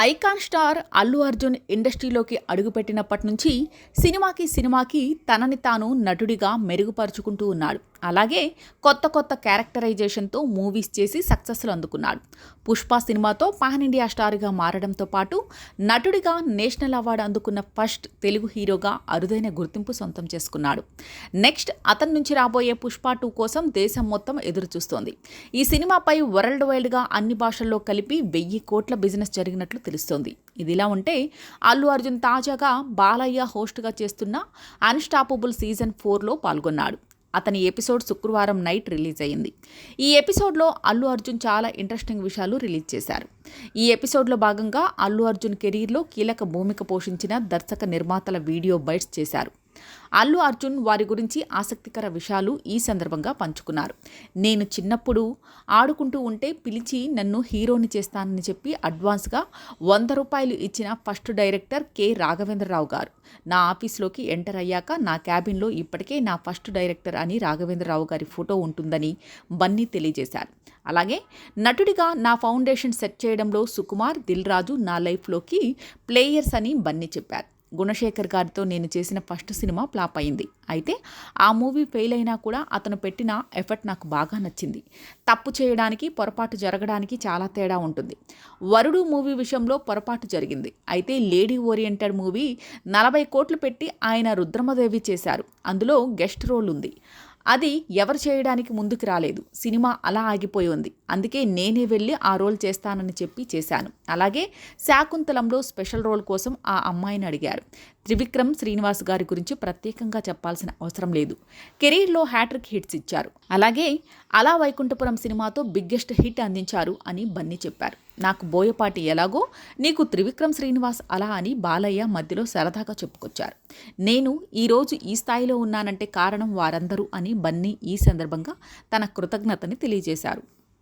Icon star Allu Arjun ఇండస్ట్రీలోకి అడుగుపెట్టినప్పటి నుంచి సినిమాకి సినిమాకి తనని తాను నటుడిగా మెరుగుపరుచుకుంటూ ఉన్నాడు. అలాగే కొత్త కొత్త క్యారెక్టరైజేషన్తో మూవీస్ చేసి సక్సెస్లు అందుకున్నాడు. పుష్ప సినిమాతో పాన్ ఇండియా స్టార్గా మారడంతో పాటు నటుడిగా నేషనల్ అవార్డు అందుకున్న ఫస్ట్ తెలుగు హీరోగా అరుదైన గుర్తింపు సొంతం చేసుకున్నాడు. నెక్స్ట్ అతని నుంచి రాబోయే పుష్ప టూ కోసం దేశం మొత్తం ఎదురు చూస్తోంది ఈ సినిమాపై వరల్డ్ వైడ్గా అన్ని భాషల్లో కలిపి వెయ్యి కోట్ల బిజినెస్ జరిగినట్లు తెలుస్తోంది. ఇదిలా ఉంటే అల్లు అర్జున్ తాజాగా బాలయ్య హోస్ట్గా చేస్తున్న అన్స్టాపబుల్ సీజన్ ఫోర్లో పాల్గొన్నాడు. అతని ఎపిసోడ్ శుక్రవారం నైట్ రిలీజ్ అయింది ఈ ఎపిసోడ్లో అల్లు అర్జున్ చాలా ఇంట్రెస్టింగ్ విషయాలు రిలీజ్ చేశారు. ఈ ఎపిసోడ్లో భాగంగా అల్లు అర్జున్ కెరీర్లో కీలక భూమిక పోషించిన దర్శక నిర్మాతల వీడియో బైట్స్ చేశారు. అల్లు అర్జున్ వారి గురించి ఆసక్తికర విషయాలు ఈ సందర్భంగా పంచుకున్నారు. నేను చిన్నప్పుడు ఆడుకుంటూ ఉంటే పిలిచి నన్ను హీరోని చేస్తానని చెప్పి అడ్వాన్స్గా వంద రూపాయలు ఇచ్చిన ఫస్ట్ డైరెక్టర్ కె. రాఘవేంద్రరావు గారు. నా ఆఫీస్లోకి ఎంటర్ అయ్యాక నా క్యాబిన్లో ఇప్పటికే నా ఫస్ట్ డైరెక్టర్ అని రాఘవేంద్రరావు గారి ఫోటో ఉంటుందని బన్నీ తెలియజేశారు. అలాగే నటుడిగా నా ఫౌండేషన్ సెట్ చేయడంలో సుకుమార్ దిల్ రాజు నా లైఫ్లోకి ప్లేయర్స్ అని బన్నీ చెప్పారు. గుణశేఖర్ గారితో నేను చేసిన ఫస్ట్ సినిమా ఫ్లాప్ అయింది. అయితే ఆ మూవీ ఫెయిల్ అయినా కూడా అతను పెట్టిన ఎఫర్ట్ నాకు బాగా నచ్చింది. తప్పు చేయడానికి పొరపాటు జరగడానికి చాలా తేడా ఉంటుంది. వరుడు మూవీ విషయంలో పొరపాటు జరిగింది. అయితే లేడీ ఓరియంటెడ్ మూవీ నలభై కోట్లు పెట్టి ఆయన రుద్రమదేవి చేశారు. అందులో గెస్ట్ రోల్ ఉంది. అది ఎవరు చేయడానికి ముందుకు రాలేదు. సినిమా అలా ఆగిపోయి ఉంది. అందుకే నేనే వెళ్ళి ఆ రోల్ చేస్తానని చెప్పి చేశాను. అలాగే శాకుంతలంలో స్పెషల్ రోల్ కోసం ఆ అమ్మాయిని అడిగారు. త్రివిక్రమ్ శ్రీనివాస్ గారి గురించి ప్రత్యేకంగా చెప్పాల్సిన అవసరం లేదు. కెరీర్లో హ్యాట్రిక్ హిట్స్ ఇచ్చారు. అలాగే అలా వైకుంఠపురం సినిమాతో బిగ్గెస్ట్ హిట్ అందించారు అని బన్నీ చెప్పారు. నాకు బోయపాటి ఎలాగో నీకు త్రివిక్రమ్ శ్రీనివాస్ అలా అని బాలయ్య మధ్యలో సరదాగా చెప్పుకొచ్చారు. నేను ఈరోజు ఈ స్థాయిలో ఉన్నానంటే కారణం వారందరూ అని బన్నీ ఈ సందర్భంగా తన కృతజ్ఞతని తెలియజేశారు.